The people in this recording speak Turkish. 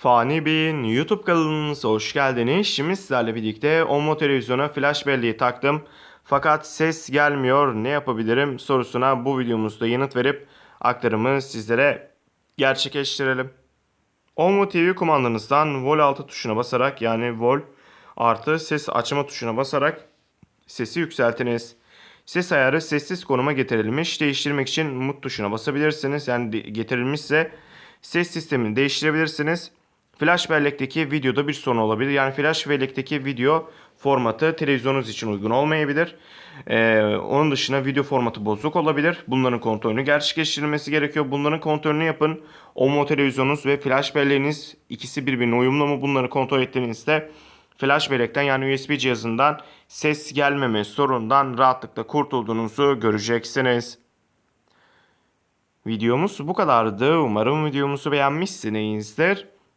Fani Bey'in YouTube kanalımıza hoş geldiniz. Şimdi sizlerle birlikte Ommo televizyona flash belleği taktım. Fakat ses gelmiyor. Ne yapabilirim sorusuna bu videomuzda yanıt verip aktarımı sizlere gerçekleştirelim. Ommo TV kumandanızdan Vol 6 tuşuna basarak yani Vol artı ses açma tuşuna basarak sesi yükseltiniz. Ses ayarı sessiz konuma getirilmiş. Değiştirmek için mut tuşuna basabilirsiniz. Yani getirilmişse ses sistemini değiştirebilirsiniz. Flash bellekteki videoda bir sorun olabilir. Yani flash bellekteki video formatı televizyonunuz için uygun olmayabilir. Ee, onun dışında video formatı bozuk olabilir. Bunların kontrolünü gerçekleştirilmesi gerekiyor. Bunların kontrolünü yapın. Ommo televizyonunuz ve flash belleğiniz ikisi birbirine uyumlu mu? Bunları kontrol ettiğinizde flash bellekten yani USB cihazından ses gelmeme sorundan rahatlıkla kurtulduğunuzu göreceksiniz. Videomuz bu kadardı. Umarım videomuzu beğenmişsinizdir.